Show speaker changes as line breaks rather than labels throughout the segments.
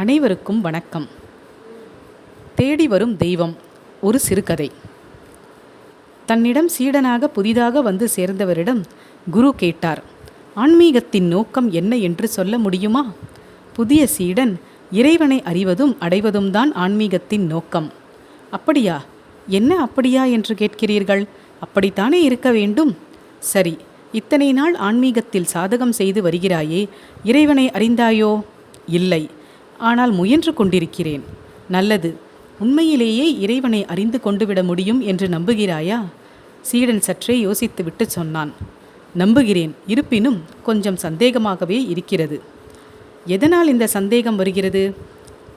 அனைவருக்கும் வணக்கம். தேடி வரும் தெய்வம் ஒரு சிறுகதை. தன்னிடம் சீடனாக புதிதாக வந்து சேர்ந்தவரிடம் குரு கேட்டார் ஆன்மீகத்தின் நோக்கம் என்ன என்று சொல்ல முடியுமா? புதிய சீடன் இறைவனை அறிவதும் அடைவதும் தான் ஆன்மீகத்தின் நோக்கம். அப்படியா? என்ன அப்படியா என்று கேட்கிறீர்கள்? அப்படித்தானே இருக்க வேண்டும்? சரி இத்தனை நாள் ஆன்மீகத்தில் சாதகம் செய்து வருகிறாயே இறைவனை அறிந்தாயோ? இல்லை. ஆனால் முயன்று கொண்டிருக்கிறேன். நல்லது. உண்மையிலேயே இறைவனை அறிந்து கொண்டு விட முடியும் என்று நம்புகிறாயா? சீடன் சற்றே யோசித்துவிட்டு சொன்னான். நம்புகிறேன். இருப்பினும் கொஞ்சம் சந்தேகமாகவே இருக்கிறது. எதனால் இந்த சந்தேகம் வருகிறது?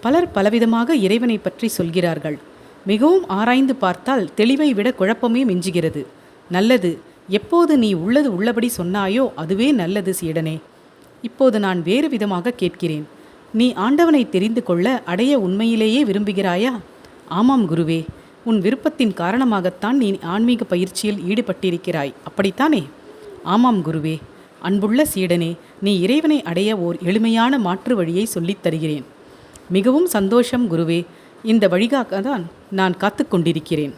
பலர் பலவிதமாக இறைவனை பற்றி சொல்கிறார்கள். மிகவும் ஆராய்ந்து பார்த்தால் தெளிவை விட குழப்பமே மிஞ்சுகிறது. நல்லது. எப்போது நீ உள்ளது உள்ளபடி சொன்னாயோ அதுவே நல்லது சீடனே. இப்போது நான் வேறு விதமாக கேட்கிறேன். நீ ஆண்டவனை தெரிந்து கொள்ள அடைய உண்மையிலேயே விரும்புகிறாயா? ஆமாம் குருவே உன் விருப்பத்தின் காரணமாகத்தான் நீ ஆன்மீக பயிற்சியில் ஈடுபட்டிருக்கிறாய். அப்படித்தானே? ஆமாம் குருவே அன்புள்ள சீடனே நீ இறைவனை அடைய ஓர் எளிமையான மாற்று வழியை சொல்லித் தருகிறேன். மிகவும் சந்தோஷம் குருவே இந்த வழிகாக தான் நான் காத்து கொண்டிருக்கிறேன்.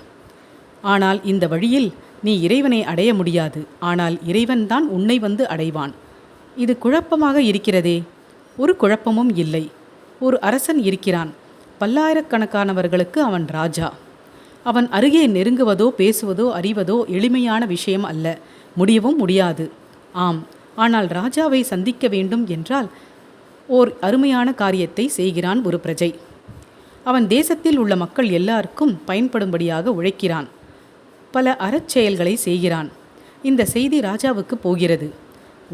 ஆனால் இந்த வழியில் நீ இறைவனை அடைய முடியாது. ஆனால் இறைவன்தான் உன்னை வந்து அடைவான். இது குழப்பமாக இருக்கிறதே ஒரு குழப்பமும் இல்லை. ஒரு அரசன் இருக்கிறான். பல்லாயிரக்கணக்கானவர்களுக்கு அவன் ராஜா. அவன் அருகே நெருங்குவதோ பேசுவதோ அறிவதோ எளிமையான விஷயம் அல்ல. முடியவும் முடியாது. ஆம் ஆனால் ராஜாவை சந்திக்க வேண்டும் என்றால் ஓர் அருமையான காரியத்தை செய்கிறான் ஒரு பிரஜை. அவன் தேசத்தில் உள்ள மக்கள் எல்லாருக்கும் பயன்படும்படியாக உழைக்கிறான். பல அறச்செயல்களை செய்கிறான். இந்த செய்தி ராஜாவுக்கு போகிறது.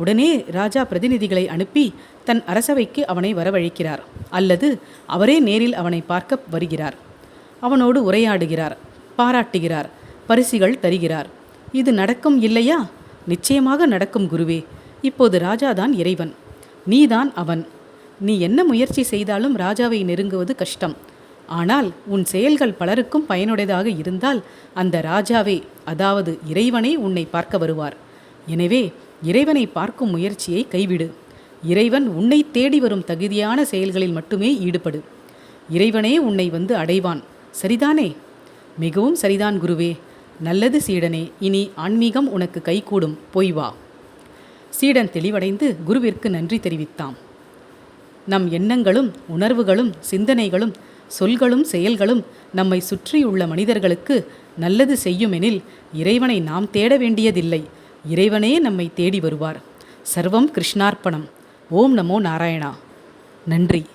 உடனே ராஜா பிரதிநிதிகளை அனுப்பி தன் அரசவைக்கு அவனை வரவழைக்கிறார். அல்லது அவரே நேரில் அவனை பார்க்க வருகிறார். அவனோடு உரையாடுகிறார் பாராட்டுகிறார் பரிசுகள் தருகிறார். இது நடக்கும் இல்லையா? நிச்சயமாக நடக்கும் குருவே. இப்போது ராஜாதான் இறைவன். நீதான் அவன். நீ என்ன முயற்சி செய்தாலும் ராஜாவை நெருங்குவது கஷ்டம். ஆனால் உன் செயல்கள் பலருக்கும் பயனுடையதாக இருந்தால் அந்த ராஜாவே அதாவது இறைவனே உன்னை பார்க்க வருவார். எனவே இறைவனை பார்க்கும் முயற்சியை கைவிடு. இறைவன் உன்னை தேடி வரும் தகுதியான செயல்களில் மட்டுமே ஈடுபடு. இறைவனே உன்னை வந்து அடைவான். சரிதானே? மிகவும் சரிதான் குருவே. நல்லது சீடனே இனி ஆன்மீகம் உனக்கு கைகூடும். போய் வா. சீடன் தெளிவடைந்து குருவிற்கு நன்றி தெரிவித்தான். நம் எண்ணங்களும் உணர்வுகளும் சிந்தனைகளும் சொல்களும் செயல்களும் நம்மை சுற்றியுள்ள மனிதர்களுக்கு நல்லது செய்யுமெனில் இறைவனை நாம் தேட வேண்டியதில்லை. இறைவனே நம்மை தேடி வருவார். சர்வம் கிருஷ்ணார்ப்பணம். ஓம் நமோ நாராயணா. நன்றி.